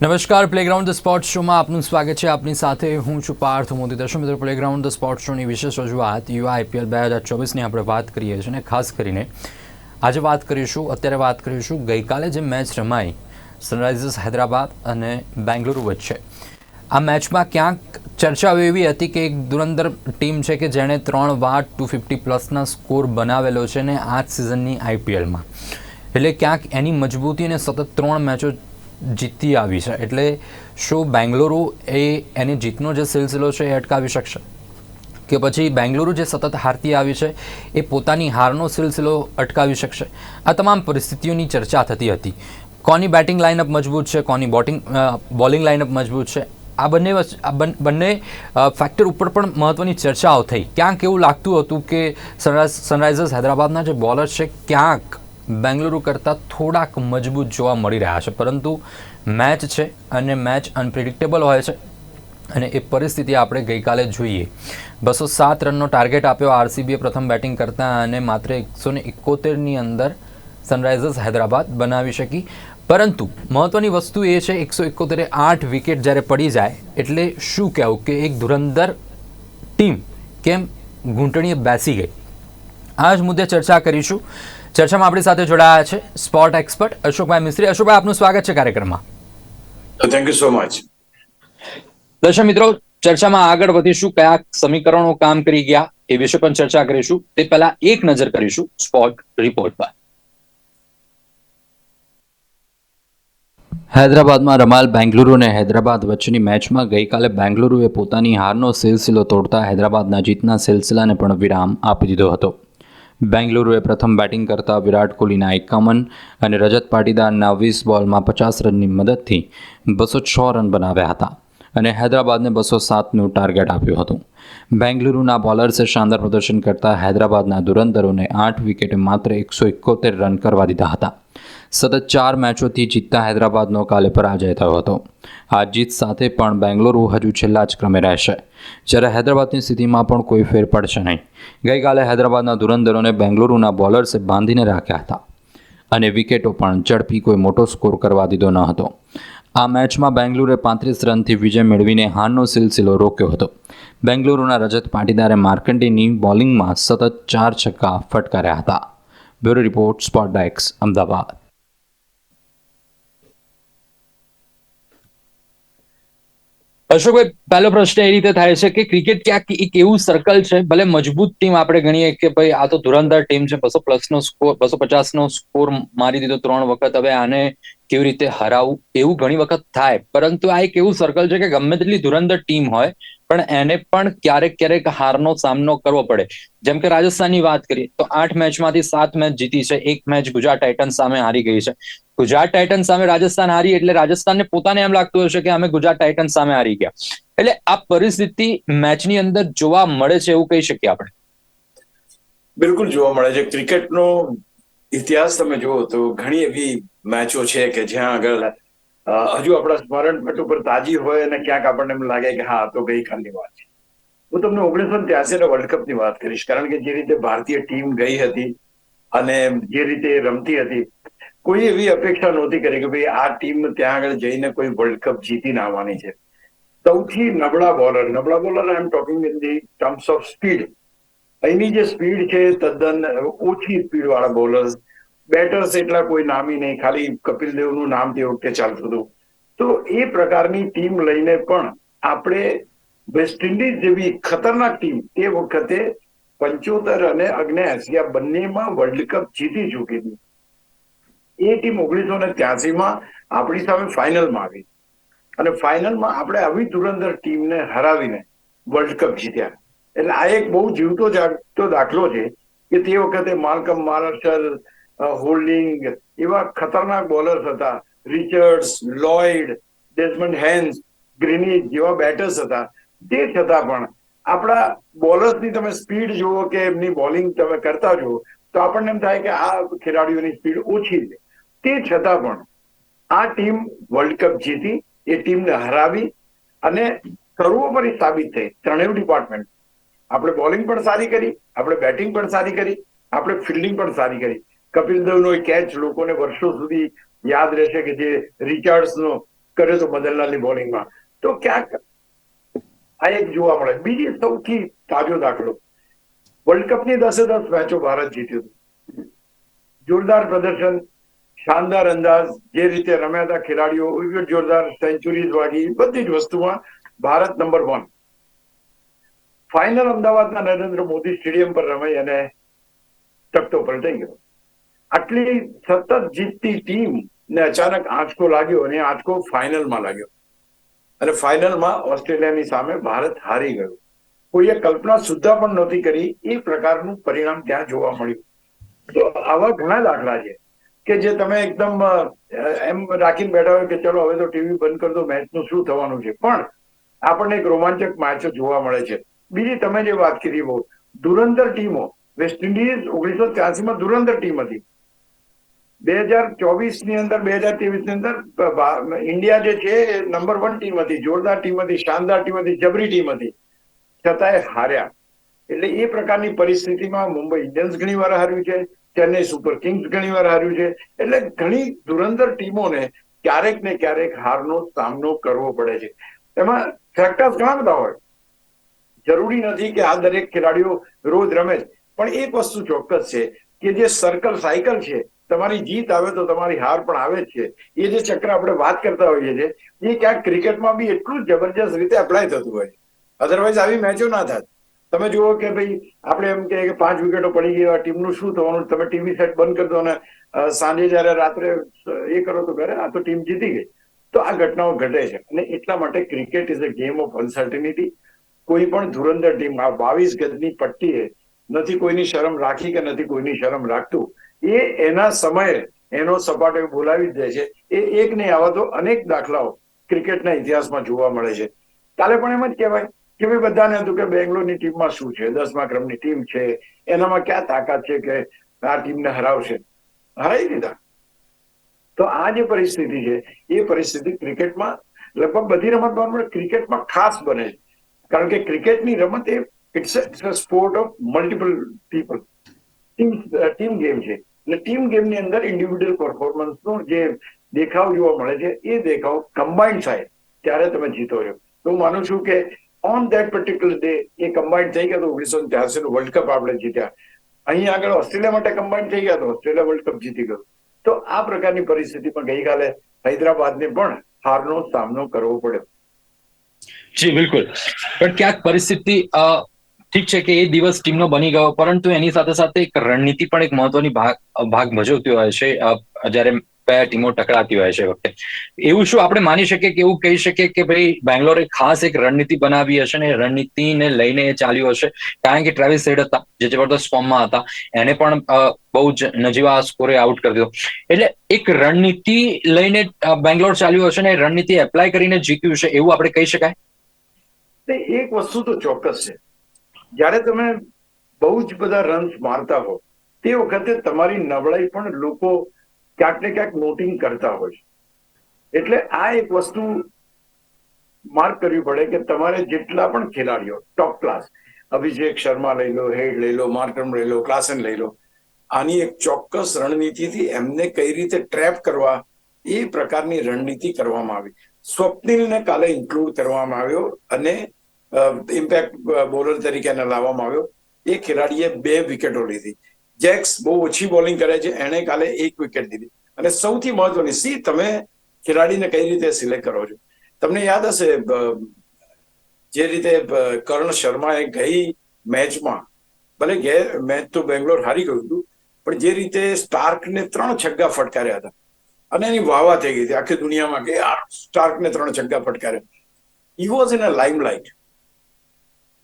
નમસ્કાર playground the sport શોમાં આપનું સ્વાગત છે. આપની સાથે હું છું પાર્થ મોદી. દર્શક મિત્રો પ્લેગ્રાઉન્ડ ધ સ્પોર્ટ શોની વિશેષ રજૂઆત યુવા આઈપીએલ બે હજાર ચોવીસની આપણે વાત કરીએ છીએ અને ખાસ કરીને આજે વાત કરીશું, અત્યારે વાત કરીશું ગઈકાલે જે મેચ રમાઈ સનરાઇઝર્સ હૈદરાબાદ અને બેંગલુરુ વચ્ચે. આ મેચમાં ક્યાંક ચર્ચાઓ એવી હતી કે એક ધુરંધર ટીમ છે કે જેણે ત્રણ વાર ટુ ફિફ્ટી પ્લસના સ્કોર બનાવેલો છે ને આ જ સિઝનની આઈપીએલમાં. એટલે ક્યાંક એની મજબૂતી અને સતત ત્રણ મેચો જીતતી આવી છે. એટલે શું બેંગલુરુ એ એની જીતનો જે સિલસિલો છે એ અટકાવી શકશે? કે પછી બેંગ્લુરુ જે સતત હારતી આવી છે, એ પોતાની હારનો સિલસિલો અટકાવી શકશે? આ તમામ પરિસ્થિતિઓની ચર્ચા થતી હતી. કોની બેટિંગ લાઇનઅપ મજબૂત છે, કોની બોટિંગ બોલિંગ લાઇનઅપ મજબૂત છે? આ બંને આ બન- ફેક્ટર ઉપર પણ મહત્ત્વની ચર્ચાઓ થઈ. ક્યાંક એવું લાગતું હતું કે સનરાઇઝ, સનરાઇઝર્સ હૈદરાબાદના જે બોલર છે, ક્યાંક બેંગલુરુ કરતાં થોડાક મજબૂત જોવા મળી રહ્યા છે. પરંતુ મેચ છે અને મેચ અનપ્રિડિક્ટેબલ હોય છે અને એ પરિસ્થિતિ આપણે ગઈકાલે જોઈએ. બસો સાત રનનો ટાર્ગેટ આપ્યો આરસીબીએ પ્રથમ બેટિંગ કરતાં અને માત્ર એકસો ને એકોતેરની અંદર સનરાઇઝર્સ હૈદરાબાદ બનાવી શકી. પરંતુ મહત્ત્વની વસ્તુ એ છે એકસો એકોતેરે આઠ વિકેટ જ્યારે પડી જાય એટલે શું કહેવું કે એક ધુરંધર ટીમ કેમ ઘૂંટણીએ બેસી ગઈ? આ જ મુદ્દે ચર્ચા કરીશું. ચર્ચામાં આપણી સાથે જોડાયા છે સ્પોર્ટ એક્સપર્ટ અશોકભાઈ મિસ્ત્રી. અશોકભાઈ આપનું સ્વાગત છે કાર્યક્રમમાં. થેન્ક યુ સો મચ દર્શક મિત્રો ચર્ચામાં આગળ વધીશું કયા સમીકરણો કામ કરી ગયા એ વિશે પણ ચર્ચા કરીશું. તે પહેલા એક નજર કરીશું સ્પોર્ટ રિપોર્ટ પર. હૈદરાબાદમાં રમાલ બેંગલુરુ અને હૈદરાબાદ વચ્ચેની મેચમાં ગઈકાલે બેંગલુરુએ પોતાની હારનો સિલસિલો તોડતા હૈદરાબાદના જીતના સિલસિલાને પણ વિરામ આપી દીધો હતો. બેંગલુરુએ પ્રથમ બેટિંગ કરતા વિરાટ કોહલીના એકાવન અને રજત પાટીદારના વીસ બોલમાં પચાસ રનની મદદથી બસો છ રન બનાવ્યા હતા અને હૈદરાબાદને બસો સાતનું ટાર્ગેટ આપ્યું હતું. બેંગલુરુના બોલર્સે શાનદાર પ્રદર્શન કરતા હૈદરાબાદના ધુરંધરોને આઠ વિકેટે માત્ર એકસો એકોતેર રન કરવા દીધા હતા. સતત ચાર મેચોથી જીતતા હૈદરાબાદનો કાલે પરાજય થયો હતો. આ જીત સાથે પણ બેંગલુરુ હજુ છેલ્લા જ ક્રમે રહેશે. જ્યારે હૈદરાબાદની સ્થિતિમાં પણ કોઈ ફેર પડશે નહીં. ગઈકાલે હૈદરાબાદના ધુરંધરોને બેંગલુરુના બોલર્સે બાંધીને રાખ્યા હતા. અને વિકેટો પણ ઝડપી કોઈ મોટો સ્કોર કરવા દીધો ન હતો. આ મેચમાં બેંગલુરુએ પાંત્રીસ રનથી વિજય મેળવીને હારનો સિલસિલો રોક્યો હતો. બેંગલુરુના રજત પાટીદારે માર્કંડેની બોલિંગમાં સતત ચાર છક્કા ફટકાર્યા હતા. બ્યુરો રિપોર્ટ સ્પોટ ડાયક્સ, અમદાવાદ. અશોકભાઈ પહેલો પ્રશ્ન એ રીતે થાય છે કે ક્રિકેટ ક્યાંક એક એવું સર્કલ છે, ભલે મજબૂત ટીમ આપણે ગણીએ કે ભાઈ આ તો ધુરંધર ટીમ છે, બસો પ્લસ નો સ્કોર બસો પચાસ નો સ્કોર મારી દીધો ત્રણ વખત, હવે આને કેવી રીતે હરાવવું એવું ઘણી વખત થાય. પરંતુ આ એક એવું સર્કલ છે કે ગમે તેટલી ધુરંધર ટીમ હોય, પણ એને પણ ક્યારેક ક્યારેક હારનો સામનો કરવો પડે. જેમ કે રાજસ્થાનની વાત કરીએ, તો આઠ મેચમાંથી સાત મેચ જીતી છે. એક મેચ ગુજરાત ટાઇટન્સ સામે હારી ગઈ છે. ગુજરાત ટાઇટન્સ સામે રાજસ્થાન હારી એટલે રાજસ્થાનને પોતાને એમ લાગતું હશે કે અમે ગુજરાત ટાઇટન્સ સામે હારી ગયા. એટલે આ પરિસ્થિતિ મેચની અંદર જોવા મળે છે એવું કહી શકીએ આપણે. બિલકુલ જોવા મળે છે. ક્રિકેટનો ઇતિહાસ તમે જુઓ તો ઘણી એવી મેચો છે કે જ્યાં આગળ હજુ આપણા સ્મરણ પટ ઉપર તાજી હોય અને ક્યાંક આપણને એમ લાગે કે હા તો ગઈકાલની વાત છે. હું તમને ઓગણીસો ત્યાસી વર્લ્ડ કપની વાત કરીશ, કારણ કે જે રીતે ભારતીય ટીમ ગઈ હતી અને જે રીતે રમતી હતી, કોઈ એવી અપેક્ષા નહોતી કરી કે ભાઈ આ ટીમ ત્યાં આગળ જઈને કોઈ વર્લ્ડ કપ જીતીને આવવાની છે. સૌથી નબળા બોલર નબળા bowler I am talking in the terms of speed અહીંની જે સ્પીડ છે, તદ્દન ઓછી સ્પીડ વાળા બોલર્સ બેટર્સ એટલા કોઈ નામી નહીં. ખાલી કપિલ દેવનું નામ તે વખતે ચાલતું હતું. તો એ પ્રકારની ટીમ લઈને પણ આપણે વેસ્ટ ઇન્ડિઝ જેવી ખતરનાક ટીમ તે વખતે પંચોતેર અને અગ્ને એશિયા બંનેમાં વર્લ્ડ કપ જીતી ચૂકી હતી. એ ટીમ ઓગણીસો ને ત્યાસીમાં આપણી સામે ફાઇનલમાં આવી. અને ફાઇનલમાં આપણે આવી ધુરંધર ટીમને હરાવીને વર્લ્ડ કપ જીત્યા. એટલે આ એક બહુ જીવતો જાગતો દાખલો છે કે તે વખતે માલકમ માર્શલ હોલ્ડિંગ એવા ખતરનાક બોલર્સ હતા. Richards Lloyd Desmond Haynes Greenidge જેવા બેટર્સ હતા. તે છતાં પણ આપણા બોલર્સની તમે સ્પીડ જુઓ કે એમની બોલિંગ તમે કરતા જુઓ, તો આપણને એમ થાય કે આ ખેલાડીઓની સ્પીડ ઓછી છે. તે છતાં પણ આ ટીમ વર્લ્ડ કપ જીતી, એ ટીમને હરાવી અને સર્વોપરી સાબિત થઈ. ત્રણેય ડિપાર્ટમેન્ટ. આપણે બોલિંગ પણ સારી કરી, આપણે બેટિંગ પણ સારી કરી, આપણે ફિલ્ડિંગ પણ સારી કરી. કપિલ દેવનો કેચ લોકોને વર્ષો સુધી યાદ રહેશે કે જે રિચાર્ડ્સનો કર્યો તો મદનલાલની બોલિંગમાં. તો ક્યાંક આ એક જોવા મળે. બીજી સૌથી તાજો દાખલો. વર્લ્ડ કપની દસે દસ મેચો ભારત જીત્યું હતું. જોરદાર પ્રદર્શન, શાનદાર અંદાજ, જે રીતે રમ્યા હતા ખેલાડીઓ વિકેટ જોરદાર સેન્ચુરીઝ વાગી, બધી જ વસ્તુમાં ભારત નંબર વન ફાઇનલ અમદાવાદના નરેન્દ્ર મોદી સ્ટેડિયમ પર રમાઈ અને તકતો પલટાઈ ગયો. આટલી સતત જીતતી ટીમ ને અચાનક આંચકો લાગ્યો અને આંચકો ફાઇનલમાં લાગ્યો. અને ફાઇનલમાં ઓસ્ટ્રેલિયાની સામે ભારત હારી ગયું. કોઈએ કલ્પના સુદ્ધા પણ નહોતી કરી એ પ્રકારનું પરિણામ ત્યાં જોવા મળ્યું. તો આવા ઘણા દાખલા છે કે જે તમે એકદમ એમ રાખીને બેઠા હોય કે ચલો હવે તો ટીવી બંધ કરી દો, મેચનું શું થવાનું છે? પણ આપણને એક રોમાંચક મેચો જોવા મળે છે. બીજી તમે જે વાત કરી બહુ, ધુરંધર ટીમો, વેસ્ટ ઇન્ડિઝ ઓગણીસો ત્યાસીમાં ધુરંધર ટીમ હતી. બે હજાર ચોવીસની અંદર, બે હજાર ત્રેવીસની અંદર ઇન્ડિયા જે છે, એ નંબર વન ટીમ હતી, જોરદાર ટીમ હતી, શાનદાર ટીમ હતી, જબરી ટીમ હતી. છતાંય હાર્યા. એટલે એ પ્રકારની પરિસ્થિતિમાં મુંબઈ ઇન્ડિયન્સ ઘણી વાર હાર્યું છે, ચેન્નઈ સુપર કિંગ્સ ઘણી વાર હાર્યું છે. એટલે ઘણી ધુરંધર ટીમોને ક્યારેક ને ક્યારેક હારનો સામનો કરવો પડે છે. એમાં ફેક્ટર્સ ઘણા બધા હોય. જરૂરી નથી કે આ દરેક ખેલાડીઓ રોજ રમે જ. પણ એક વસ્તુ ચોક્કસ છે કે જે સર્કલ સાયકલ છે તમારી જીત આવે તો તમારી હાર પણ આવે છે. એ જે ચક્ર આપણે વાત કરતા હોઈએ છીએ, એ ક્યાંક ક્રિકેટમાં બી એટલું જબરજસ્ત રીતે અપ્લાય થતું હોય અધરવાઇઝ આવી મેચો ના થાત તમે જુઓ કે ભાઈ, આપણે એમ કે પાંચ વિકેટો પડી ગઈ ટીમનું શું થવાનું? તમે ટીવી સેટ બંધ કરી દો અને સાંજે જયારે રાત્રે એ કરો તો ઘરે, આ તો ટીમ જીતી ગઈ. તો આ ઘટનાઓ ઘટે છે. અને એટલા માટે cricket is a game of uncertainty કોઈ પણ ધુરંધર ટીમ, આ બાવીસ ગજની પટ્ટીએ નથી કોઈની શરમ રાખી કે નથી કોઈની શરમ રાખતું. એ એના સમયે એનો સપાટો બોલાવી દે છે. એ એક નહીં, આવા તો અનેક દાખલાઓ ક્રિકેટના ઇતિહાસમાં જોવા મળે છે. કાલે પણ એમ જ કહેવાય કે ભાઈ બધાને હતું કે બેંગ્લોરની ટીમમાં શું છે? દસમા ક્રમની ટીમ છે. એનામાં ક્યાં તાકાત છે કે આ ટીમને હરાવશે? હરાવી દીધા. તો આ જે પરિસ્થિતિ છે, એ પરિસ્થિતિ ક્રિકેટમાં લગભગ બધી રમત પણ ક્રિકેટમાં ખાસ બને છે. કારણ કે ક્રિકેટની રમત એ it's sport of multiple people team team game છે. એટલે ટીમ ગેમની અંદર ઇન્ડિવિડ્યુઅલ પરફોર્મન્સનો જે દેખાવ જોવા મળે છે, એ દેખાવ કમ્બાઇન્ડ થાય ત્યારે તમે જીતો છો. હું માનું છું કે ઓન ધેટ પર્ટિક્યુલર ડે એ કમ્બાઇન્ડ થઈ ગયા તો ઓગણીસો ત્યાસી નું વર્લ્ડ કપ આપણે જીત્યા. અહીં આગળ ઓસ્ટ્રેલિયા માટે કમ્બાઇન્ડ થઈ ગયા તો ઓસ્ટ્રેલિયા વર્લ્ડ કપ જીતી ગયું. તો આ પ્રકારની પરિસ્થિતિમાં ગઈકાલે હૈદરાબાદને પણ હારનો સામનો કરવો પડ્યો. જી, બિલકુલ. પણ ક્યાંક પરિસ્થિતિ ઠીક છે કે એ દિવસ ટીમનો બની ગયો, પરંતુ એની સાથે સાથે એક રણનીતિ પણ એક મહત્વની ભાગ ભાગ ભજવતી હોય છે જ્યારે બે ટીમો ટકરાતી હોય છે વખતે. એવું શું આપણે માની શકીએ કે એવું કહી શકીએ કે ભાઈ બેંગ્લોરે ખાસ એક રણનીતિ બનાવી હશે ને રણનીતિને લઈને એ ચાલ્યું હશે? કારણ કે ટ્રેવિસ હેડ હતા, જે જબરદસ્ત ફોર્મમાં હતા, એને પણ બહુ જ નજીવા સ્કોરે આઉટ કરી દીધો. એટલે એક રણનીતિ લઈને બેંગ્લોર ચાલ્યું હશે ને રણનીતિ એપ્લાય કરીને જીત્યું છે, એવું આપણે કહી શકાય? એક વસ્તુ તો ચોક્કસ છે. જ્યારે તમે બહુ જ બધા રન્સ મારતા હો, તે વખતે તમારી નબળાઈ પણ લોકો ક્યાંક ને ક્યાંક નોટિંગ કરતા હોય છે. એટલે આ એક વસ્તુ માર્ક કરવી પડે કે તમારે જેટલા પણ ખેલાડીઓ ટોપ ક્લાસ અભિષેક શર્મા લઈ લો, હેડ લઈ લો, માર્કમ લઈ લો, ક્લાસન લઈ લો, આની એક ચોક્કસ રણનીતિથી એમને કઈ રીતે ટ્રેપ કરવા, એ પ્રકારની રણનીતિ કરવામાં આવી. સ્વપ્નિલને કાલે ઇન્ક્લુડ કરવામાં આવ્યો અને ઇમ્પેક્ટ બોલર તરીકે એને લાવવામાં આવ્યો. એ ખેલાડીએ બે વિકેટો લીધી. જેક્સ બહુ ઓછી બોલિંગ કરે છે. એણે કાલે એક વિકેટ લીધી અને સૌથી મહત્વની, સી, તમે ખેલાડીને કઈ રીતે સિલેક્ટ કરો છો? તમને યાદ હશે જે રીતે કર્ણ શર્માએ ગઈ મેચમાં. ભલે મેચ તો બેંગ્લોર હારી ગયું હતું, પણ જે રીતે સ્ટાર્કને ત્રણ છગ્ગા ફટકાર્યા હતા. અને એની વાવા થઈ ગઈ હતી. આખી દુનિયામાં કે યાર સ્ટાર્કને ત્રણ છગ્ગા ફટકાર્યા. He was in a limelight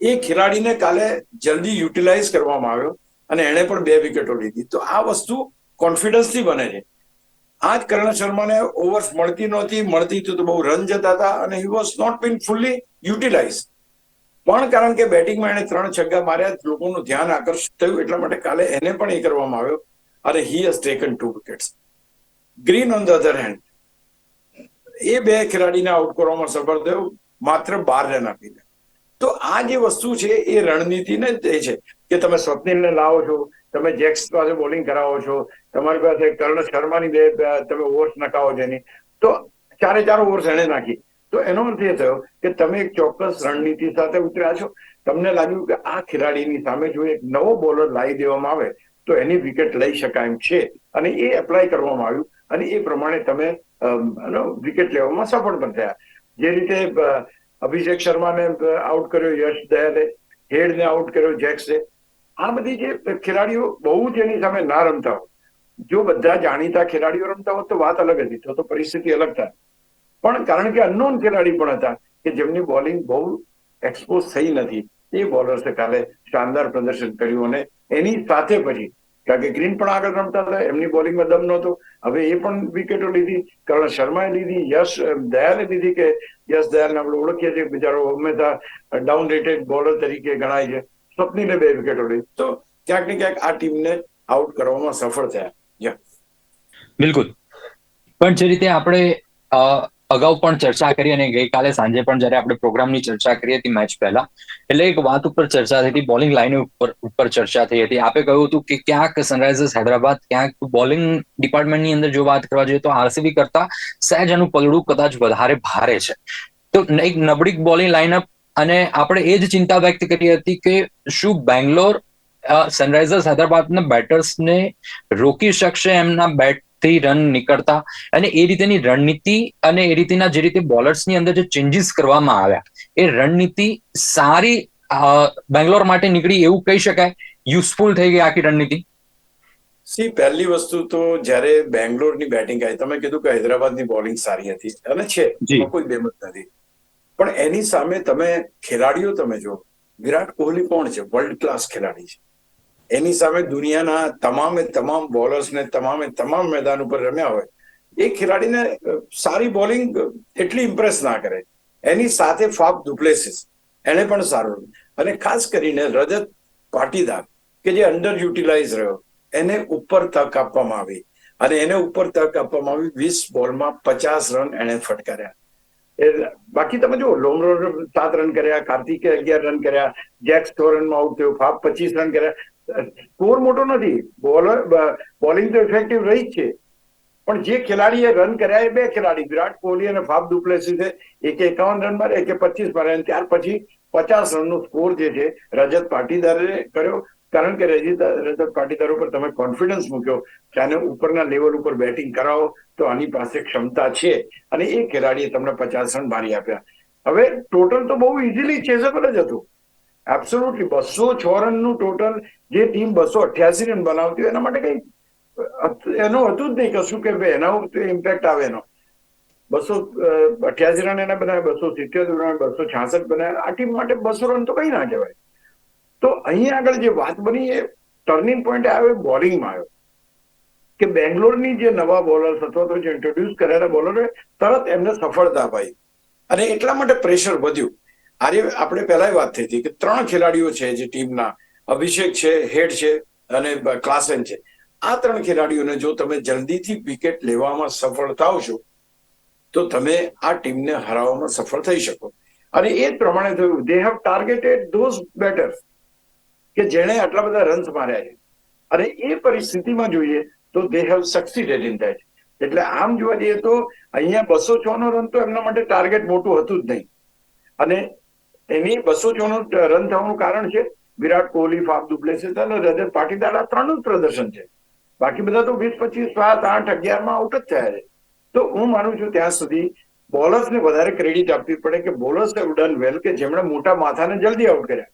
એ ખેલાડીને કાલે જલ્દી યુટિલાઇઝ કરવામાં આવ્યો અને એણે પણ બે વિકેટો લીધી. તો આ વસ્તુ કોન્ફિડન્સથી બને છે. આ જ કર્ણ શર્માને ઓવર્સ મળતી નહોતી, મળતી તો બહુ રન જતા હતા અને he was not been fully utilize પણ કારણ કે બેટિંગમાં એણે ત્રણ છગ્ગા માર્યા, લોકોનું ધ્યાન આકર્ષિત થયું, એટલા માટે કાલે એને પણ એ કરવામાં આવ્યો. અને he has taken two wickets Green on the other hand એ બે ખેલાડીને આઉટ કરવામાં સફળ થયો, માત્ર બાર રન આપીને. તો આ જે વસ્તુ છે એ રણનીતિને જ છે કે તમે સ્વપ્નિલને લાવો છો, તમે જેક્સ પાસે બોલિંગ કરાવો છો, તમારી પાસે કર્ણ શર્માની બે તમે ઓવર્સ નખાવો છો એની. તો ચારે ચાર ઓવર્સ એને નાખી. તો એનો અર્થ એ થયો કે તમે એક ચોક્કસ રણનીતિ સાથે ઉતર્યા છો. તમને લાગ્યું કે આ ખેલાડીની સામે જો એક નવો બોલર લાવી દેવામાં આવે, તો એની વિકેટ લઈ શકાય એમ છે. અને એ એપ્લાય કરવામાં આવ્યું. અને એ પ્રમાણે તમે વિકેટ લેવામાં સફળ પણ થયા. જે રીતે અભિષેક શર્માને આઉટ કર્યો, યશ દયાલે, હેડને આઉટ કર્યો, જેક્સે. આ બધી જે ખેલાડીઓ બહુ જ એની સામે ના રમતા હોય. જો બધા જાણીતા ખેલાડીઓ રમતા હોત તો વાત અલગ હતી, તો તો પરિસ્થિતિ અલગ થાય. પણ કારણ કે અનનોન ખેલાડી પણ હતા કે જેમની બોલિંગ બહુ એક્સપોઝ થઈ નથી, એ બોલર્સે કાલે શાનદાર પ્રદર્શન કર્યું અને એની સાથે પછી કારણ કે ગ્રીન પણ આગળ રમતા હતા, એમની બોલિંગમાં દમ નહોતો. હવે એ પણ વિકેટો લીધી, કરણ શર્માએ લીધી, યશ દયાલે લીધી કે યશ દયાલને આપણે ઓળખીએ છીએ, બિચારો હંમેશા ડાઉન રેટેડ બોલર તરીકે ગણાય છે. સ્વપ્નીને બે વિકેટો લીધી. તો ક્યાંક ને ક્યાંક આ ટીમને આઉટ કરવામાં સફળ થયા. બિલકુલ. પણ જે રીતે આપણે અગાઉ પણ ચર્ચા કરી અને ગઈકાલે સાંજે પણ જ્યારે આપણે પ્રોગ્રામની ચર્ચા કરી હતી મેચ પહેલા, એટલે એક વાત ઉપર ચર્ચા થઈ હતી, બોલિંગ લાઈન ઉપર ઉપર ચર્ચા થઈ હતી. આપે કહ્યું હતું કે ક્યાંક સનરાઇઝર્સ હૈદરાબાદ, ક્યાંક બોલિંગ ડિપાર્ટમેન્ટની અંદર જો વાત કરવા જોઈએ તો આરસીબી કરતા સહેજ એનું પલડું કદાચ વધારે ભારે છે. તો એક નબળીક બોલિંગ લાઇનઅપ અને આપણે એ જ ચિંતા વ્યક્ત કરી હતી કે શું બેંગ્લોર સનરાઇઝર્સ હૈદરાબાદના બેટર્સને રોકી શકશે એમના બેટ થી રન નીકળતા અને એ રીતેની રણનીતિ અને એ રીતેના જે રીતે બોલર્સની અંદર જે ચેન્જીસ કરવામાં આવ્યા એ રણનીતિ સારી બેંગ્લોર માટે નીકળી એવું કહી શકાય? યુઝફુલ થઈ ગઈ આખી રણનીતિ? સી પહેલી વસ્તુ તો જ્યારે બેંગ્લોરની બેટિંગ આવી તમે કીધું કે હૈદરાબાદની બોલિંગ સારી હતી અને છે કોઈ બેમત નથી. પણ એની સામે તમે ખેલાડીઓ તમે જો વિરાટ કોહલી કોણ છે? વર્લ્ડ ક્લાસ ખેલાડી છે. એની સામે દુનિયાના તમામે તમામ બોલર્સને તમામે તમામ મેદાન ઉપર રમ્યા હોય, એ ખેલાડીને સારી બોલિંગ એટલી ઇમ્પ્રેસ ના કરે. એની સાથે ફાફ ડુપ્લેસીસ એને પણ સારું અને ખાસ કરીને રજત પાટીદાર, કે જે અંડર યુટિલાઇઝ રહ્યો, એને ઉપર તક આપવામાં આવી. અને એને ઉપર તક આપવામાં આવી વીસ બોલમાં પચાસ રન એને ફટકાર્યા. એ, બાકી તમે જુઓ લોમરો સાત રન કર્યા, કાર્તિકે અગિયાર રન કર્યા જેક્સ સ્ટોરનમાં રનમાં આઉટ થયો, ફાફ પચીસ રન કર્યા. સ્કોર મોટો નથી. બોલર બોલિંગ તો ઇફેક્ટિવ રહી જ છે. પણ જે ખેલાડીએ રન કર્યા એ બે ખેલાડી, વિરાટ કોહલી અને ફાફ ડુપ્લેસીસે એક એકાવન રન મારે એક પચીસ મારે ત્યાર પછી પચાસ રનનો સ્કોર જે છે, રજત પાટીદારે કર્યો. કારણ કે રજત પાટીદાર ઉપર તમે કોન્ફિડન્સ મૂક્યો કે આને ઉપરના લેવલ ઉપર બેટિંગ કરાવો તો આની પાસે ક્ષમતા છે. અને એ ખેલાડીએ તમને પચાસ રન મારી આપ્યા. હવે ટોટલ તો બહુ ઇઝીલી ચેઝેબલ જ હતું. એબ્સોલ્યુટલી બસો છ રનનું ટોટલ જે ટીમ બસો અઠ્યાસી રન બનાવતી હોય એના માટે કઈ એનું હતું જ નહીં કશું કે ભાઈ એના ઉપર ઇમ્પેક્ટ આવે એનો. બસો અઠ્યાસી રન એને બનાવ્યા, બસો સિત્યોતેર રન, બસો છાસઠ બનાવ્યા. આ ટીમ માટે બસો રન તો કઈ ના કહેવાય. તો અહીં આગળ જે વાત બની એ ટર્નિંગ પોઈન્ટ આવ્યો બોલિંગમાં આવ્યો. કે બેંગ્લોરની જે નવા બોલર્સ અથવા તો જે ઇન્ટ્રોડ્યુસ કરેલા બોલરો તરત એમને સફળતા અપાઈ. અને એટલા માટે પ્રેશર વધ્યું. આજે આપણે પહેલા વાત થઈ હતી કે ત્રણ ખેલાડીઓ છે જે ટીમના, અભિષેક છે, હેડ છે અને ક્લાસેન છે. આ ત્રણ ખેલાડીઓને જો તમે જલ્દીથી વિકેટ લેવામાં સફળ થાવ તો તમે આ ટીમને હરાવવામાં સફળ થઈ શકો. અને એ જ પ્રમાણે થયું they have targeted those batter કે જેણે આટલા બધા રન્સ માર્યા છે. અને એ પરિસ્થિતિમાં જોઈએ તો they have succeeded in that એટલે આમ જોવા જઈએ તો અહીંયા બસો છ નો રન તો એમના માટે ટાર્ગેટ મોટું હતું જ નહીં. અને એની બસો છ નું રન થવાનું કારણ છે. વિરાટ કોહલી, ફાફ ડુપ્લેસિસ અને રજત પાટીદાર આ ત્રણ જ પ્રદર્શન છે. બાકી બધા તો વીસ, પચીસ, સાત, આઠ અગિયારમાં આઉટ જ થયા છે. તો હું માનું છું ત્યાં સુધી બોલર્સને વધારે ક્રેડિટ આપવી પડે કે બોલર્સ ડન વેલ કે જેમણે મોટા માથાને જલ્દી આઉટ કર્યા.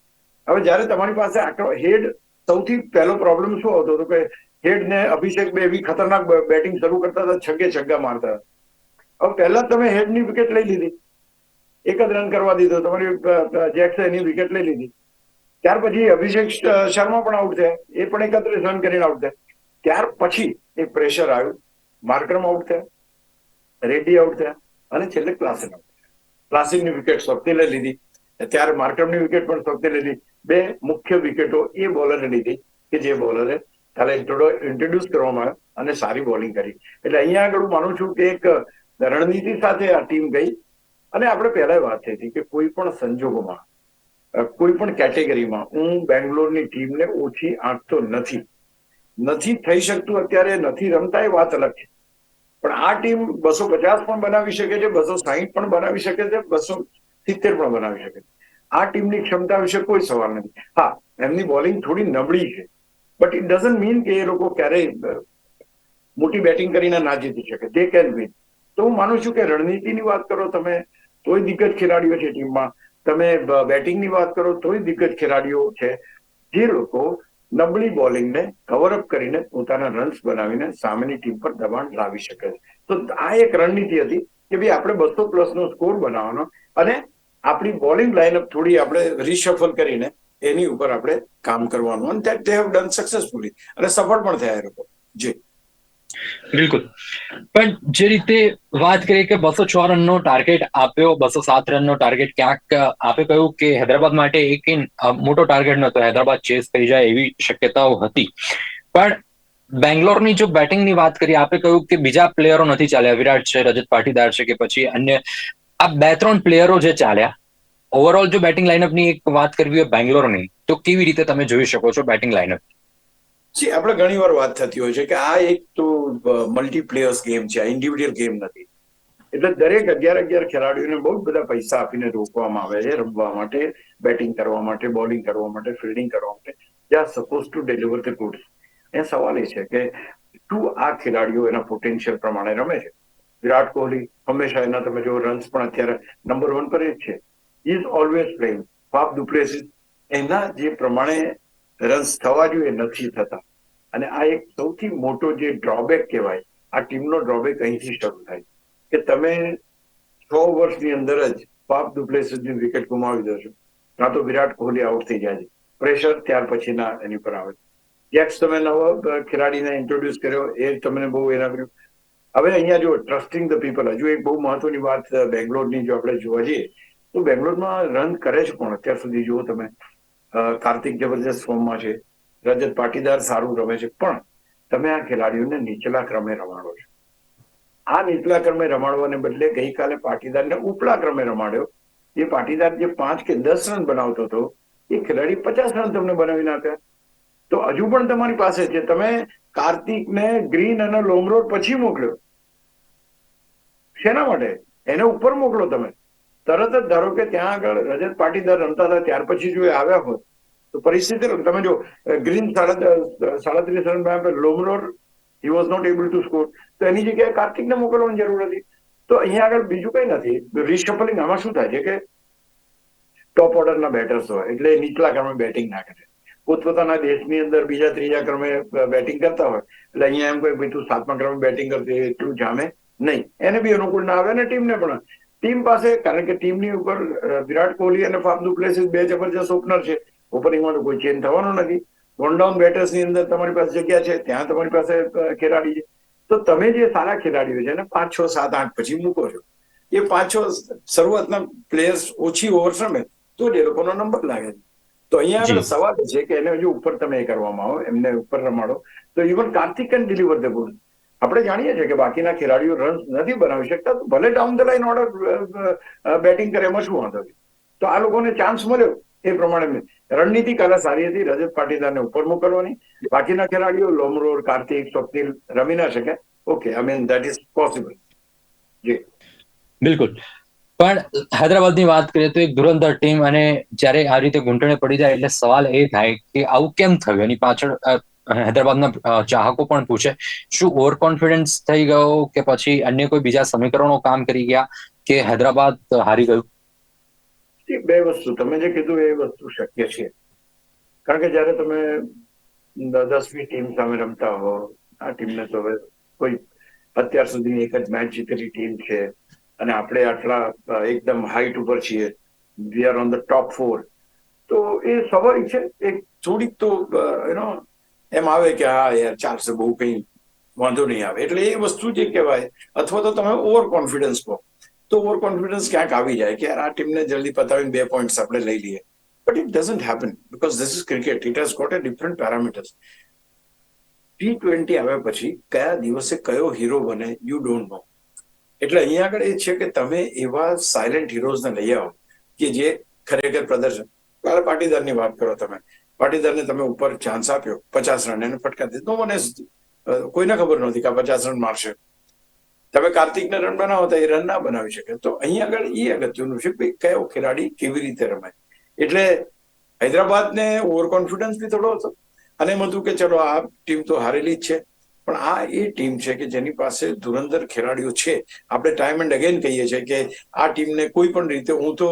હવે જ્યારે તમારી પાસે આટલો હેડ સૌથી પહેલો પ્રોબ્લેમ શું હતો? તો કે હેડ ને અભિષેક બે એવી ખતરનાક બેટિંગ શરૂ કરતા હતા, છગ્ગે છગ્ગા મારતા હતા. હવે પહેલા તમે હેડની વિકેટ લઈ લીધી. એક જ રન કરવા દીધો. તમારી જેક્સે એની વિકેટ લઈ લીધી. ત્યાર પછી અભિષેક શર્મા પણ આઉટ થયા. એ પણ એકત્રીસ રન કરીને આઉટ થયા. ત્યાર પછી એક પ્રેશર આવ્યું. માર્કરમ આઉટ થયા. રેડ્ડી આઉટ થયા. અને છેલ્લે ક્લાસિક આઉટ થયા. ક્લાસિકની વિકેટ લઈ લીધી. ત્યારે માર્કરમની વિકેટ પણ સ્વપ્નિલે લીધી. બે મુખ્ય વિકેટો એ બોલરે લીધી કે જે બોલરે કાલે ઇન્ટ્રોડ્યુસ કરવામાં આવ્યો અને સારી બોલિંગ કરી. એટલે અહીંયા આગળ હું માનું છું કે એક રણનીતિ સાથે આ ટીમ ગઈ. અને આપણે પહેલા વાત થઈ હતી કે કોઈ પણ સંજોગોમાં કોઈ પણ કેટેગરીમાં હું બેંગ્લોરની ટીમને ઓછી આંકતો નથી. નથી થઈ શકતું, અત્યારે નથી રમતા એ વાત અલગ છે. પણ આ ટીમ બસો પચાસ પણ બનાવી શકે છે, બસો સાહીઠ પણ બનાવી શકે છે, બસો સિત્તેર પણ બનાવી શકે છે. આ ટીમની ક્ષમતા વિશે કોઈ સવાલ નથી. હા, એમની બોલિંગ થોડી નબળી છે. બટ ઇટ ડઝન્ટ મીન કે એ લોકો ક્યારેય મોટી બેટિંગ કરીને ના જીતી શકે. દે કેન વિન તો હું માનું છું કે રણનીતિની વાત કરો તમે તોય દિગ્ગજ ખેલાડીઓ છે ટીમમાં. તમે બેટિંગની વાત કરો, તોય દિગ્ગજ ખેલાડીઓ છે. જે લોકો નબળી બોલિંગને કવરઅપ કરીને પોતાના રન્સ બનાવીને સામેની ટીમ પર દબાણ લાવી શકે છે. તો આ એક રણનીતિ હતી કે ભાઈ આપણે બસો પ્લસ નો સ્કોર બનાવવાનો અને આપણી બોલિંગ લાઇનઅપ થોડી આપણે રિશફલ કરીને એની ઉપર આપણે કામ કરવાનું. અને that they have done successfully અને સફળ પણ થયા એ લોકો. જી. બિલકુલ. પણ જે રીતે વાત કરીએ કે બસો છ રનનો ટાર્ગેટ આપ્યો, બસો સાત રનનો ટાર્ગેટ ક્યાંક આપે કહ્યું કે હૈદરાબાદ માટે એક મોટો ટાર્ગેટ નહોતો હૈદરાબાદ ચેસ થઈ જાય એવી શક્યતાઓ હતી. પણ બેંગ્લોરની જો બેટિંગની વાત કરીએ આપે કહ્યું કે બીજા પ્લેયરો નથી ચાલ્યા. વિરાટ છે, રજત પાટીદાર છે કે પછી અન્ય આ બે ત્રણ પ્લેયરો જે ચાલ્યા ઓવરઓલ જો બેટિંગ લાઇનઅપની એક વાત કરવી હોય બેંગ્લોરની, તો કેવી રીતે તમે જોઈ શકો છો બેટિંગ લાઇનઅપ જી આપણે ઘણી વાર વાત થતી હોય છે કે આ એક તો મલ્ટીપ્લેયર્સ ગેમ છે, આ ઇન્ડિવિડ્યુઅલ ગેમ નથી. એટલે દરેક અગિયાર અગિયાર ખેલાડીઓને બહુ બધા પૈસા આપીને રોકવામાં આવે છે રમવા માટે બેટિંગ કરવા માટે બોલિંગ કરવા માટે ફિલ્ડિંગ કરવા માટે. જે are supposed to deliver the goods એ સવાલ એ છે કે શું આ ખેલાડીઓ એના પોટેન્શિયલ પ્રમાણે રમે છે? વિરાટ કોહલી હંમેશા એના તમે જો રન્સ પણ અત્યારે નંબર વન પર જ છે. Is always playing Faf du Plessis એના જે પ્રમાણે રન્સ થવા જોઈએ, નથી થતા. અને આ એક સૌથી મોટો જે ડ્રોબેક કહેવાય, આ ટીમનો ડ્રોબેક અહીંથી શરૂ થાય. કે તમે છ વર્ષની અંદર જ પાપ ડુપ્લેસિસની વિકેટ ગુમાવી દો છો. કાં તો વિરાટ કોહલી આઉટ થઈ જાય છે. પ્રેશર ત્યાર પછીના એની પર આવે જેક્સ તમે નવો ખેલાડીને ઇન્ટ્રોડ્યુસ કર્યો, એ તમને બહુ એના કર્યું હવે અહીંયા જો ટ્રસ્ટિંગ ધ પીપલ હજુ એક બહુ મહત્વની વાત બેંગ્લોરની જો આપણે જોવા જઈએ, તો બેંગ્લોરમાં રન કરે છે કોણ? અત્યાર સુધી જુઓ તમે. કાર્તિક જબરજસ્ત ફોર્મમાં છે. રજત પાટીદાર સારું રમે છે. પણ તમે આ ખેલાડીઓને નીચલા ક્રમે રમાડો છો. આ નીચલા ક્રમે રમાડવાને બદલે ગઈકાલે પાટીદારને ઉપલા ક્રમે રમાડ્યો. એ પાટીદાર જે પાંચ કે દસ રન બનાવતો હતો, એ ખેલાડી પચાસ રન તમને બનાવી નાખ્યા તો હજુ પણ તમારી પાસે છે. તમે કાર્તિકને ગ્રીન અને લોમરોડ પછી મોકલ્યો. શેના માટે? એને ઉપર મોકલો તમે. તરત જ ધારો કે ત્યાં આગળ રજત પાટીદાર રમતા હતા, ત્યાર પછી જો આવ્યા હોત, તો પરિસ્થિતિ તમે જો ગ્રીન સાડત્રીસ run Lomror he was not able to score તો એની જગ્યાએ કાર્તિકને મોકલવાની જરૂર હતી. તો અહીંયા આગળ બીજું કઈ નથી. રિશફલિંગ આમાં શું થાય છે કે ટોપ ઓર્ડરના બેટર્સ હોય, એટલે નીચલા ક્રમે બેટિંગ નાખે છે. પોતપોતાના દેશની અંદર બીજા, ત્રીજા ક્રમે બેટિંગ કરતા હોય, એટલે અહીંયા એમ કોઈ તું સાતમા ક્રમે બેટિંગ કરતી એટલું જામે નહીં. એને બી અનુકૂળ ના આવે ને ટીમને પણ. ટીમ પાસે કારણ કે ટીમની ઉપર વિરાટ કોહલી અને ફાફ ડુપ્લેસિસ બે જબરજસ્ત ઓપનર છે. ઓપનિંગમાં કોઈ ચેન્જ થવાનો નથી. વન ડાઉન બેટર્સની અંદર તમારી પાસે જગ્યા છે ત્યાં તમારી પાસે ખેલાડી છે. તો તમે જે સારા ખેલાડીઓ છે ને પાંચ છ સાત આઠ પછી મૂકો છો. એ પાંચ છ શરૂઆતના પ્લેયર્સ ઓછી ઓવર રમે તો જ એ લોકોનો નંબર લાગે છે. તો અહીંયા સવાલ છે કે એને હજુ ઉપર તમે એ કરવામાં આવો એમને ઉપર રમાડો. તો even Karthik can deliver the good આપણે જાણીએ છીએ કે બાકીના ખેલાડીઓ રન નથી બનાવી શકતા, તો ભલે down the line order batting કરે એમાં શું વાંધો તો આ લોકોને ચાન્સ મળ્યો એ પ્રમાણે રણનીતિ કાલે સારી હતી, રજત પાટીદારને ઉપર મોકલવાની. બાકીના ખેલાડીઓ લોમરોર કાર્તિક, સ્વપ્નિલ રમી ના શકે okay I mean that is possible જી. બિલકુલ. પણ હૈદરાબાદની વાત કરીએ તો એક ધુરંધર ટીમ અને જ્યારે આ રીતે ઘૂંટણે પડી જાય એટલે સવાલ એ થાય કે આવું કેમ થયું? એની પાછળ હૈદરાબાદના ચાહકો પણ પૂછે, શું ઓવર કોન્ફિડન્સ થઈ ગયો કે પછી અન્ય કોઈ બીજા સમીકરણો કામ કરી ગયા કે હૈદરાબાદ હારી ગયું? બે વસ્તુ, તમે જે કીધું એ વસ્તુ શક્ય છે. કારણ કે જ્યારે તમે દસમી ટીમ સામે રમતા હો, આ ટીમને તો હવે કોઈ અત્યાર સુધીની એક જ મેચ જીતેલી ટીમ છે અને આપણે આટલા એકદમ હાઈટ ઉપર છીએ we are on the top four તો એ સ્વાભાવિક છે, એક થોડીક તો યુનો એમ આવે કે, હા, યાર ચાલશે બહુ કંઈ વાંધો નહીં આવે. એટલે એ વસ્તુ જે કહેવાય, અથવા તો તમે ઓવર કોન્ફિડન્સ કહો. તો ઓવર કોન્ફિડન્સ ક્યાંક આવી જાય કે, યાર, આ ટીમને જલ્દી પતાવીને બે પોઈન્ટ્સ આપણે લઈ લઈએ. But it doesn't happen because this is cricket it has got a different parameters T twenty આવ્યા પછી કયા દિવસે કયો હીરો બને યુ ડોન્ટ નો એટલે અહીંયા આગળ એ છે કે તમે એવા સાયલેન્ટ હીરોઝને લઈ આવો કે જે ખરેખર પ્રદર્શન. કાલે પાટીદારની વાત કરો તમે. પાટીદારને તમે ઉપર ચાન્સ આપ્યો. પચાસ રન એને ફટકા દીધો મને કોઈને ખબર નહોતી કે આ પચાસ રન મારશે. તમે કાર્તિકને રન બનાવો તો એ રન ના બનાવી શકે. તો અહીં આગળ એ અગત્યનું છે કે કયો ખેલાડી કેવી રીતે રમાય એટલે હૈદરાબાદને ઓવર કોન્ફિડન્સ બી થોડો હતો. અને એમ હતું કે ચલો આ ટીમ તો હારેલી જ છે. પણ આ એ ટીમ છે કે જેની પાસે ધુરંધર ખેલાડીઓ છે. આપણે ટાઈમ એન્ડ અગેન કહીએ છીએ કે આ ટીમને કોઈ પણ રીતે હું તો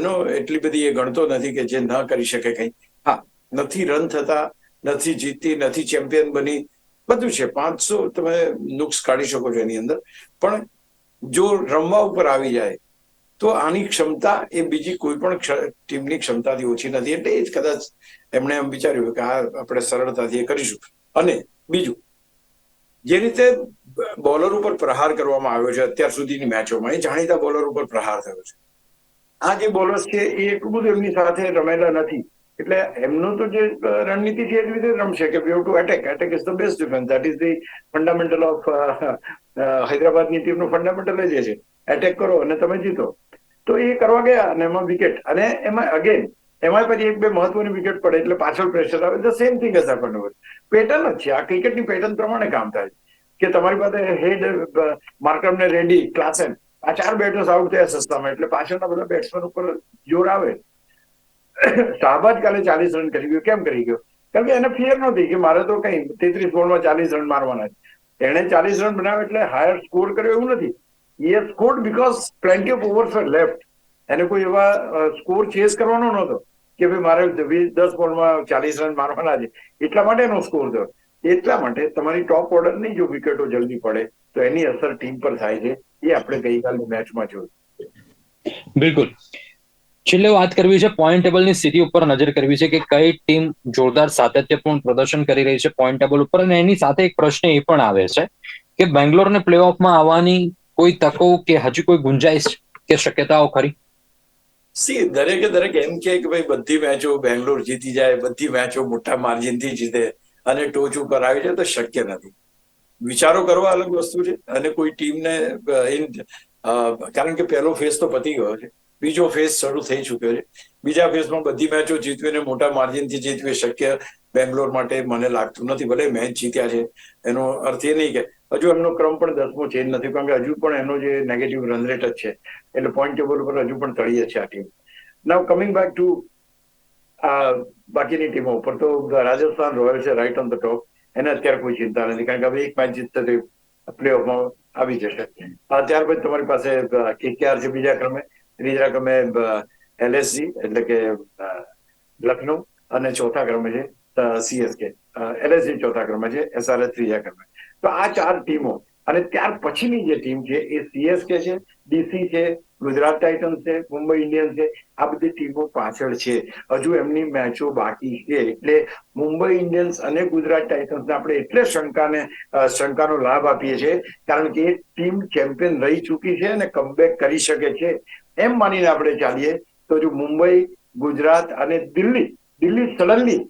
નો એટલી બધી એ ગણતો નથી કે જે ન કરી શકે કંઈ. નથી રન થતા, નથી જીતતી, નથી ચેમ્પિયન બની, બધું છે. પાંચસો તમે નુક્સ કાઢી શકો છો એની અંદર. પણ જો રમવા ઉપર આવી જાય, તો આની ક્ષમતા એ બીજી કોઈ પણ ટીમની ક્ષમતાથી ઓછી નથી. એટલે એ જ કદાચ એમણે એમ વિચાર્યું કે આ આપણે સરળતાથી એ કરીશું. અને બીજું, જે રીતે બોલર ઉપર પ્રહાર કરવામાં આવ્યો છે અત્યાર સુધીની મેચોમાં, એ જાણીતા બોલર ઉપર પ્રહાર થયો છે. આ જે બોલર્સ છે, એ એટલું બધું એમની સાથે રમેલા નથી. એટલે એમનું તો જે રણનીતિ છે એ રીતે રમશે કે we to attack attack is the best defence that is the fundamental of હૈદરાબાદની ટીમનું ફંડામેન્ટલ જ છે. એટેક કરો અને તમે જીતો. તો એ કરવા ગયા અને એમાં વિકેટ અને એમાં અગેન એમાં પછી એક બે મહત્વની વિકેટ પડે એટલે પાછળ પ્રેશર આવે. ધ સેમ થિંગ હશે આપણને પેટર્ન જ છે. આ ક્રિકેટની પેટર્ન પ્રમાણે કામ થાય કે તમારી પાસે હેડ માર્કમ ને રેડી ક્લાસેન આ ચાર બેટર્સ આઉટ થયા સસ્તામાં. એટલે પાછળના બધા બેટ્સમેન ઉપર જોર આવે. શાહબાજ કાલે ચાલીસ રન કરી ગયો. કેમ કરી ગયો? કારણ કે એને ફિયર નહોતી કે મારે તો કઈ તેત્રીસ બોલમાં ચાલીસ રન મારવાના છે. એણે ચાલીસ રન બનાવ્યા એટલે હાયર સ્કોર કર્યો એવું નથી. એ score because plenty of overs left એને કોઈ એવા સ્કોર ચેસ કરવાનો નહોતો કે ભાઈ મારે દસ બોલમાં ચાલીસ રન મારવાના છે. એટલા માટે એનો સ્કોર થયો. એટલા માટે તમારી ટોપ ઓર્ડરની જો વિકેટો જલ્દી પડે, તો એની અસર ટીમ પર થાય છે. એ આપણે ગઈકાલની મેચમાં જોયું. બિલકુલ. છેલ્લે વાત કરવી છે પોઈન્ટ ટેબલની સ્થિતિ ઉપર નજર કરવી છે કે કઈ ટીમ જોરદાર સાતત્યપૂર્ણ પ્રદર્શન કરી રહી છે પોઈન્ટ ટેબલ ઉપર અને એની સાથે એક પ્રશ્ન એ પણ આવે છે કે બેંગ્લોરને પ્લે ઓફમાં આવવાની કોઈ તકો કે હજી કોઈ ગુંજાઈશ કે શક્યતાઓ ખરી? સી દરેકે દરેક એમ કે ભાઈ બધી મેચો બેંગ્લોર જીતી જાય, બધી મેચો મોટા માર્જિનથી જીતે અને ટોચ ઉપર આવી જાય તો શક્ય નથી. વિચારો કરવા અલગ વસ્તુ છે અને કોઈ ટીમને કારણ કે પહેલો ફેઝ તો પતી ગયો છે. બીજો ફેઝ શરૂ થઈ ચુક્યો છે. બીજા ફેઝમાં બધી મેચો જીતવીને મોટા માર્જિનથી જીતવી શક્ય બેંગ્લોર માટે મને લાગતું નથી. ભલે મેચ જીત્યા છે, એનો અર્થ એ નહીં કે હજુ એમનો ક્રમ પણ દસમો ચેન્જ નથી, કારણ કે હજુ પણ એનો જે નેગેટિવ રન રેટ જ છે. એટલે પોઈન્ટ ટેબલ ઉપર હજુ પણ તળીએ છે આ team now coming back to આ, બાકીની ટીમો ઉપર, તો રાજસ્થાન રોયલ છે રાઈટ ઓન ધ ટોપ એને અત્યારે કોઈ ચિંતા નથી, કારણ કે હવે એક મેચ જીતતા તો પ્લે ઓફમાં આવી જશે. ત્યારબાદ તમારી પાસે કેકેઆર છે બીજા ક્રમે. ત્રીજા ક્રમે એલએસજી એટલે કે લખનઉ અને ચોથા ક્રમે છે સીએસકે એલએસજી ચોથા ક્રમે છે એસઆરએસ ત્રીજા ક્રમે. તો આ ચાર ટીમો, અને ત્યાર પછીની જે ટીમ છે, એ સીએસકે છે ડીસી છે, ગુજરાત ટાઇટન્સ છે, મુંબઈ ઇન્ડિયન્સ છે, આ બધી ટીમો પાછળ છે. હજુ એમની મેચો બાકી છે. એટલે મુંબઈ ઇન્ડિયન્સ અને ગુજરાત ટાઇટન્સને આપણે એટલે શંકાને શંકાનો લાભ આપીએ છીએ, કારણ કે એ ટીમ ચેમ્પિયન રહી ચૂકી છે અને કમબેક કરી શકે છે. એમ માનીને આપણે ચાલીએ તો જો મુંબઈ, ગુજરાત અને દિલ્હી દિલ્હી સડનલી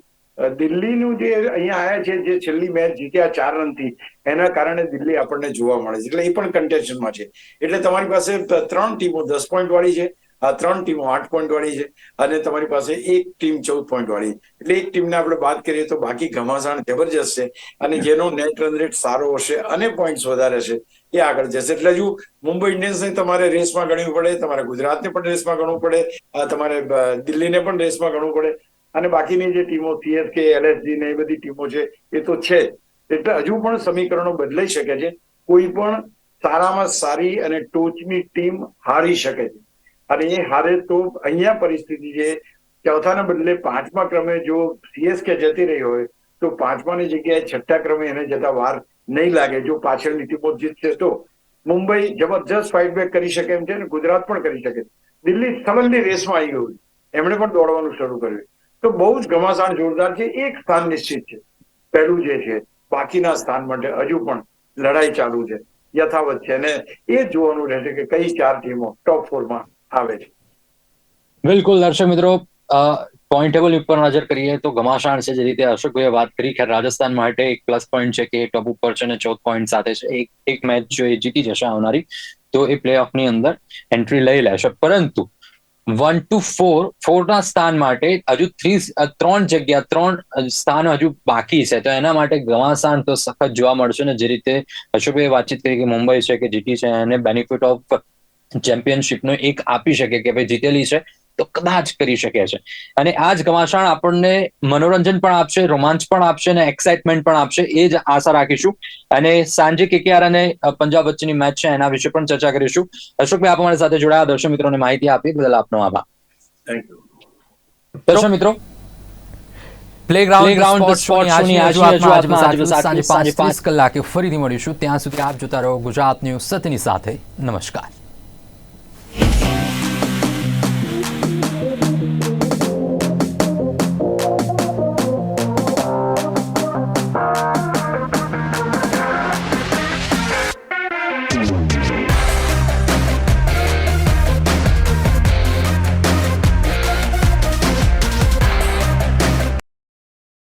દિલ્હીનું જે અહીંયા આવ્યા છે, જે છેલ્લી મેચ જીત્યા ચાર રનથી, એના કારણે દિલ્હી આપણને જોવા મળે છે. એટલે એ પણ કન્ટેન્શનમાં છે. એટલે તમારી પાસે ત્રણ ટીમો, દસ પોઈન્ટ વાળી છે. આ ત્રણ ટીમો આઠ પોઈન્ટ વાળી છે અને તમારી પાસે એક ટીમ ચૌદ પોઈન્ટ વાળી એટલે એક ટીમને આપણે વાત કરીએ તો બાકી ઘમાસાણ જબરજસ્ત છે અને જેનો નેટ રન રેટ સારો હશે અને પોઈન્ટ્સ વધારે છે એ આગળ જશે. એટલે હજુ મુંબઈ ઇન્ડિયન્સને તમારે રેસમાં ગણવું પડે તમારે ગુજરાતને પણ રેસમાં ગણવું પડે તમારે દિલ્હીને પણ રેસમાં ગણવું પડે અને બાકીની જે ટીમો સીએસકે એલએસજી ને એ બધી ટીમો છે એ તો છે એટલે હજુ પણ સમીકરણો બદલાઈ શકે છે. કોઈ પણ સારામાં સારી અને ટોચની ટીમ હારી શકે છે. અને એ હારે તો અહીંયા પરિસ્થિતિ છે. ચોથાના બદલે પાંચમા ક્રમે જો સીએસકે જતી રહી હોય, તો પાંચમાની જગ્યાએ છઠ્ઠા ક્રમે એને જતા વાર નહીં લાગે. જો પાછળની ટીમો જીતશે તો મુંબઈ જબરજસ્ત ફાઇટ બેક કરી શકે એમ છે ને, ગુજરાત પણ કરી શકે દિલ્હી સડનલી રેસમાં આવી ગયું. એમણે પણ દોડવાનું શરૂ કર્યું. તો બહુ જ ઘમાસાણ જોરદાર છે. એક સ્થાન નિશ્ચિત છે. પહેલું જે છે, બાકીના સ્થાન માટે હજુ પણ લડાઈ ચાલુ છે. યથાવત છે. અને એ જોવાનું રહેશે કે કઈ ચાર ટીમો ટોપ ફોરમાં આવે છે. બિલકુલ, દર્શક મિત્રો પોઈન્ટ ટેબલ ઉપર નજર કરીએ તો ઘમાસાણ છે જે રીતે અશોકભાઈએ વાત કરી કે રાજસ્થાન માટે એક પ્લસ પોઈન્ટ છે કે એ ટોપ ઉપર છે અને ચૌદ પોઈન્ટ સાથે છે. એક એક મેચ જો એ જીતી જશે આવનારી, તો એ પ્લે ઓફની અંદર એન્ટ્રી લઈ લેશે. પરંતુ વન ટુ ફોર ફોરના સ્થાન માટે હજુ થ્રી ત્રણ જગ્યા, ત્રણ સ્થાન હજુ બાકી છે. તો એના માટે ઘમાસાણ તો સખત જોવા મળશે ને જે રીતે અશોકભાઈ વાતચીત કરી કે મુંબઈ છે કે જીટી છે, એને બેનિફિટ ઓફ ચેમ્પિયનશિપનો એક આપી શકે કે ભાઈ જીતેલી છે તો કદાચ કરી શકે છે. અને આ જ ઘમાસાણ આપણને મનોરંજન પણ આપશે રોમાંચ પણ આપશે અને એક્સાઇટમેન્ટ પણ આપશે એ જ આશા રાખીશું. અને સાંજે કેકેઆર અને પંજાબ વચ્ચેની મેચ છે એના વિશે પણ ચર્ચા કરીશું. અશોકભાઈ આપ અમારી સાથે જોડાયા દર્શક મિત્રોને માહિતી આપી બદલ આપનો આભાર. દર્શક મિત્રો? પ્લેગ્રાઉન્ડ સાંજે પાંચ કલાકે ફરીથી મળીશું. ત્યાં સુધી આપ જોતા રહો ગુજરાત ન્યૂઝ સતની સાથે. નમસ્કાર.